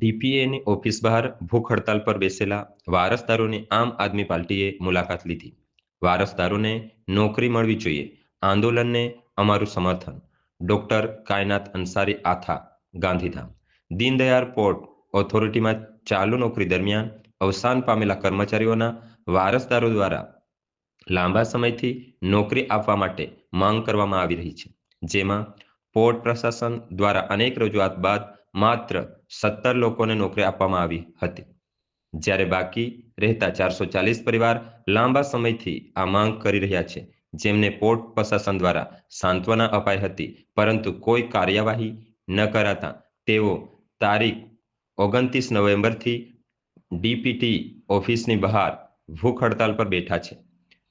ડીપીએની office બહાર ભૂખ હડતાલ પર બેસેલા વારસદારોની આમ આદમી પાર્ટીએ મુલાકાત લીધી. વારસદારોને નોકરી મળવી જોઈએ. આંદોલનને અમારું સમર્થન. ડોક્ટર કાયનાત અંસારી આથા, ગાંધીધામ. દીનદયાળ પોર્ટ ઓથોરિટીમાં ચાલુ નોકરી દરમિયાન અવસાન પામેલા કર્મચારીઓના વારસદારો દ્વારા લાંબા સમયથી નોકરી આપવા માટે માંગ કરવામાં આવી રહી છે. જેમાં પોર્ટ પ્રશાસન દ્વારા અનેક રજૂઆત બાદ માત્ર સત્તર લોકોને નોકરી આપવામાં આવી હતી. જ્યારે બાકી રહેતા ચારસો ચાલીસ પરિવાર લાંબા સમયથી આ માંગ કરી રહ્યા છે. જેમને પોર્ટ પ્રશાસન દ્વારા સાંત્વના અપાઈ હતી, પરંતુ કોઈ કાર્યવાહી ન કરાતા તેઓ તારીખ ઓગણત્રીસ નવેમ્બરથી ડીપીટી ઓફિસની બહાર ભૂખ હડતાલ પર બેઠા છે.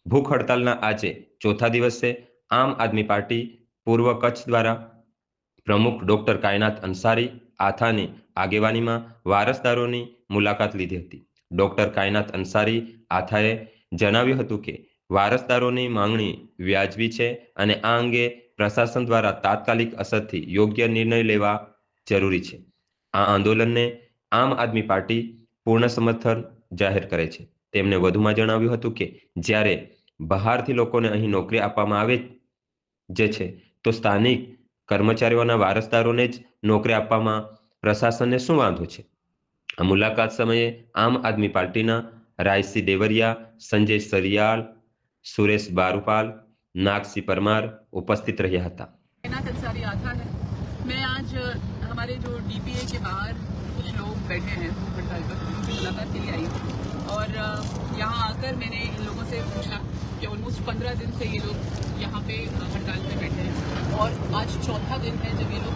ભૂખ હડતાલના આજે ચોથા દિવસે આમ આદમી પાર્ટી પૂર્વ કચ્છ દ્વારા પ્રમુખ ડોક્ટર કાયનાથ અંસારી આથાની આગેવાનીમાં વારસદારોની મુલાકાત લીધી હતી. ડોક્ટર કાયનાત અંસારી આથાએ જણાવ્યું હતું કે, વારસદારોની માંગણી વ્યાજબી છે અને આ અંગે પ્રશાસન દ્વારા તાત્કાલિક અસરથી યોગ્ય નિર્ણય લેવા જરૂરી છે. આ આંદોલનને આમ આદમી પાર્ટી પૂર્ણ સમર્થન જાહેર કરે છે. તેમણે વધુમાં જણાવ્યું હતું કે, જ્યારે બહારથી લોકોને અહીં નોકરી આપવામાં આવે જે છે, તો સ્થાનિક કર્મચારીઓના વારસદારોને જ નોકરી આપવામાં પ્રશાસનને શું વાંધો છે આ મુલાકાત સમયે આમ આદમી પાર્ટીના રાયસી દેવરિયા સંજય સરિયાળ સુરેશ बारूपाल नागसी परमार उपस्थित રહ્યા હતા कायनात अंसारी आता है मैं आज हमारे जो डीपीए के बाहर कुछ लोग बैठे हैं भूख हड़ताल पर उनकी मुलाकात के लिए आई हूँ और यहाँ आकर मैंने इन लोगों से पूछा कि ऑलमोस्ट पंद्रह दिन से ये लोग यहाँ पे हड़ताल पे बैठे हैं और आज चौथा दिन है जब ये लोग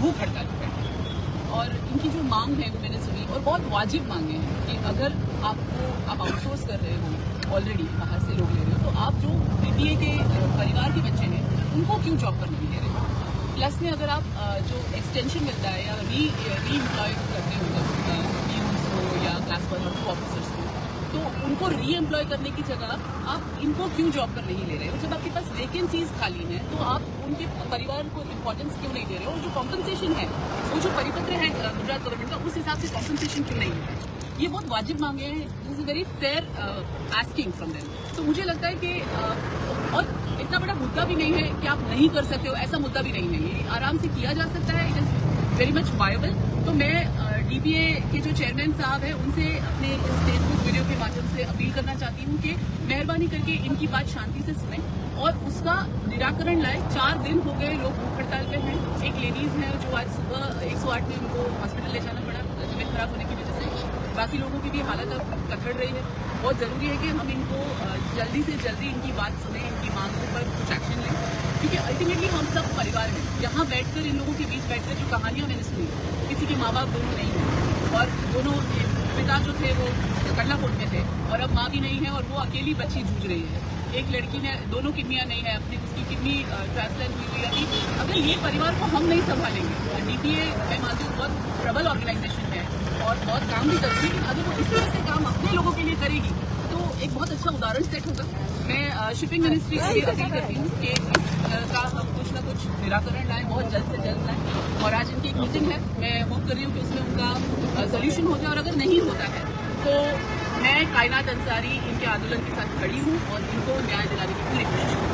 भूख हड़ताल पे बैठे हैं और इनकी जो मांग है वो मैंने सुनी और बहुत वाजिब मांगे हैं कि अगर आपको आप आउटसोर्स कर रहे हो ऑलरेडी बाहर से लोग ले रहे हो तो आप जो डीपीए के परिवार के बच्चे हैं, उनको क्यों जॉब पर नहीं ले रहे हो? प्लस में अगर आप जो एक्सटेंशन मिलता है या री री इम्प्लॉय करते हो टीम्स को या क्लास वन और ऑफिसर्स को तो उनको री एम्प्लॉय करने की जगह आप इनको क्यों जॉब पर नहीं ले रहे हो? जब आपके पास वैकेंसीज खाली हैं तो आप उनके परिवार को इम्पोर्टेंस क्यों नहीं दे रहे हो? और जो कॉम्पनसेशन है वो जो परिपत्र है गुजरात गवर्नमेंट का उस हिसाब से कॉम्पनसेशन क्यों नहीं है ये बहुत वाजिब मांगे हैं। This is very fair asking from them तो मुझे लगता है कि uh, और इतना बड़ा मुद्दा भी नहीं है कि आप नहीं कर सकते हो ऐसा मुद्दा भी नहीं है। ये आराम से किया जा सकता है। It is very much viable तो मैं डीपीए uh, के जो चेयरमैन साहब हैं उनसे अपने इस माध्यम से अपील करना चाहती हूँ कि मेहरबानी करके इनकी बात शांति से सुने और उसका निराकरण लाए। चार दिन हो गए लोग भूख हड़ताल पे हैं। एक लेडीज़ है जो आज सुबह एक सौ आठ में उनको हॉस्पिटल ले जाना पड़ा तबियत खराब होने की वजह से। बाकी लोगों की भी हालत अब कथड़ रही है। बहुत ज़रूरी है कि हम इनको जल्दी से जल्दी इनकी बात सुने, इनकी मांगों पर कुछ एक्शन लें। क्योंकि अल्टीमेटली हम सब परिवार हैं। यहाँ बैठकर इन लोगों के बीच बैठकर जो कहानियाँ मैंने सुनी, किसी के माँ बाप दोनों नहीं हैं। और दोनों पिता जो थे वो कोट में थे और अब माँ भी नहीं है और वो अकेली बच्ची जूझ रही है। एक लड़की ने, दोनों किडनियाँ नहीं है, अपनी उसकी किडनी ट्रांसप्लांट हुई हुई अभी अगर ये परिवार को हम नहीं संभालेंगे डीपीए मैं मानती हूँ, बहुत प्रबल ऑर्गेनाइजेशन है और बहुत काम भी करती है अगर वो इस लोगों के लिए करेगी। तो एक बहुत अच्छा उदाहरण सेट होगा। मैं शिपिंग मिनिस्ट्री से अपील करती हूँ कि इसका हम कुछ ना कुछ निराकरण लाएँ, बहुत जल्द से जल्द लाएँ। और आज इनकी एक मीटिंग है। मैं होप कर रही हूँ कि उसमें उनका सोल्यूशन हो जाए। और अगर नहीं होता है तो मैं कायनात अंसारी इनके आंदोलन के साथ खड़ी हूँ और इनको न्याय दिलाने की पूरी कोशिश